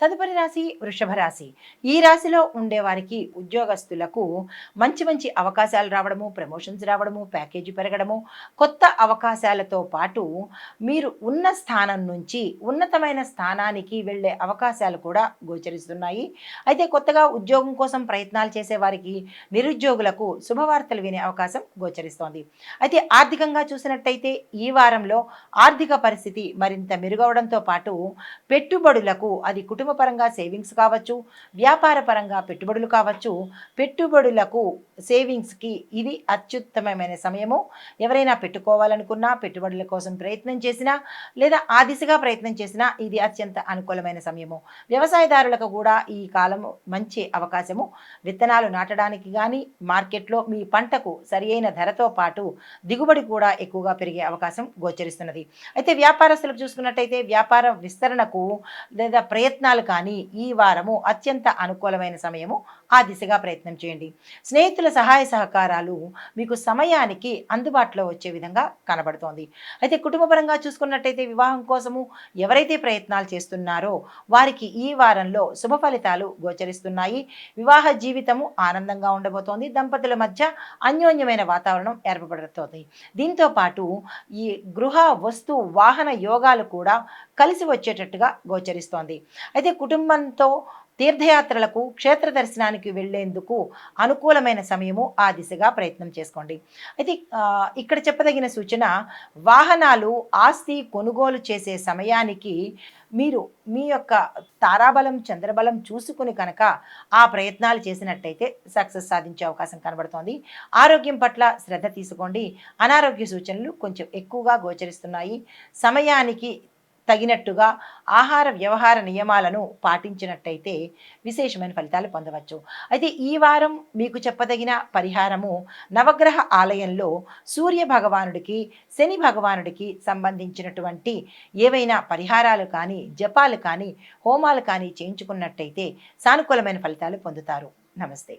తదుపరి రాశి వృషభ రాశి. ఈ రాశిలో ఉండే వారికి ఉద్యోగస్తులకు మంచి మంచి అవకాశాలు రావడము ప్రమోషన్స్ రావడము ప్యాకేజీ పెరగడము కొత్త అవకాశాలతో పాటు మీరు ఉన్న స్థానం నుంచి ఉన్నతమైన స్థానానికి వెళ్ళే అవకాశాలు కూడా గోచరిస్తున్నాయి. అయితే కొత్తగా ఉద్యోగం కోసం ప్రయత్నాలు చేసే వారికి నిరుద్యోగులకు శుభవార్తలు వినే అవకాశం గోచరిస్తోంది. అయితే ఆర్థికంగా చూసినట్టయితే ఈ వారంలో ఆర్థిక పరిస్థితి మరింత మెరుగవడంతో పాటు పెట్టుబడులకు అది కుటుంబ పరంగా సేవింగ్స్ కావచ్చు వ్యాపార పరంగా పెట్టుబడులు కావచ్చు పెట్టుబడులకు సేవింగ్స్కి ఇది అత్యుత్తమమైన సమయము. ఎవరైనా పెట్టుకోవాలనుకున్నా పెట్టుబడుల కోసం ప్రయత్నం చేసినా లేదా ఆ దిశగా ప్రయత్నం చేసినా ఇది అత్యంత అనుకూలమైన సమయము. వ్యవసాయదారులకు కూడా ఈ కాలం మంచి అవకాశము. విత్తనాలు నాటడానికి కానీ మార్కెట్లో మీ పంటకు సరి అయిన ధరతో పాటు దిగుబడి కూడా ఎక్కువగా పెరిగే అవకాశం గోచరిస్తున్నది. అయితే వ్యాపారస్తులకు చూసుకున్నట్టయితే వ్యాపార విస్తరణకు లేదా ప్రయత్నాలు కానీ ఈ వారము అత్యంత అనుకూలమైన సమయము ఆ దిశగా ప్రయత్నం చేయండి. స్నేహితుల సహాయ సహకారాలు మీకు సమయానికి అందుబాటులో వచ్చే విధంగా కనబడుతోంది. అయితే కుటుంబపరంగా చూసుకున్నట్టయితే వివాహం కోసము ఎవరైతే ప్రయత్నాలు చేస్తున్నారో వారికి ఈ వారంలో శుభ ఫలితాలు గోచరిస్తున్నాయి. వివాహ జీవితము ఆనందంగా ఉండబోతోంది. దంపతుల మధ్య అన్యోన్యమైన వాతావరణం ఏర్పడుతోంది దీంతో పాటు ఈ గృహ వస్తు వాహన యోగాలు కూడా కలిసి వచ్చేటట్టుగా గోచరిస్తోంది. అయితే కుటుంబంతో తీర్థయాత్రలకు క్షేత్ర దర్శనానికి వెళ్ళేందుకు అనుకూలమైన సమయము ఆ దిశగా ప్రయత్నం చేసుకోండి. అయితే ఇక్కడ చెప్పదగిన సూచన వాహనాలు ఆస్తి కొనుగోలు చేసే సమయానికి మీరు మీ యొక్క తారాబలం చంద్రబలం చూసుకుని కనుక ఆ ప్రయత్నాలు చేసినట్టయితే సక్సెస్ సాధించే అవకాశం కనబడుతోంది. ఆరోగ్యం పట్ల శ్రద్ధ తీసుకోండి. అనారోగ్య సూచనలు కొంచెం ఎక్కువగా గోచరిస్తున్నాయి. సమయానికి తగినట్టుగా ఆహార వ్యవహార నియమాలను పాటించినట్టయితే విశేషమైన ఫలితాలు పొందవచ్చు. అయితే ఈ వారం మీకు చెప్పదగిన పరిహారము నవగ్రహ ఆలయంలో సూర్య భగవానుడికి శని భగవానుడికి సంబంధించినటువంటి ఏవైనా పరిహారాలు కానీ జపాలు కానీ హోమాలు కానీ చేయించుకున్నట్టయితే సానుకూలమైన ఫలితాలు పొందుతారు. నమస్తే.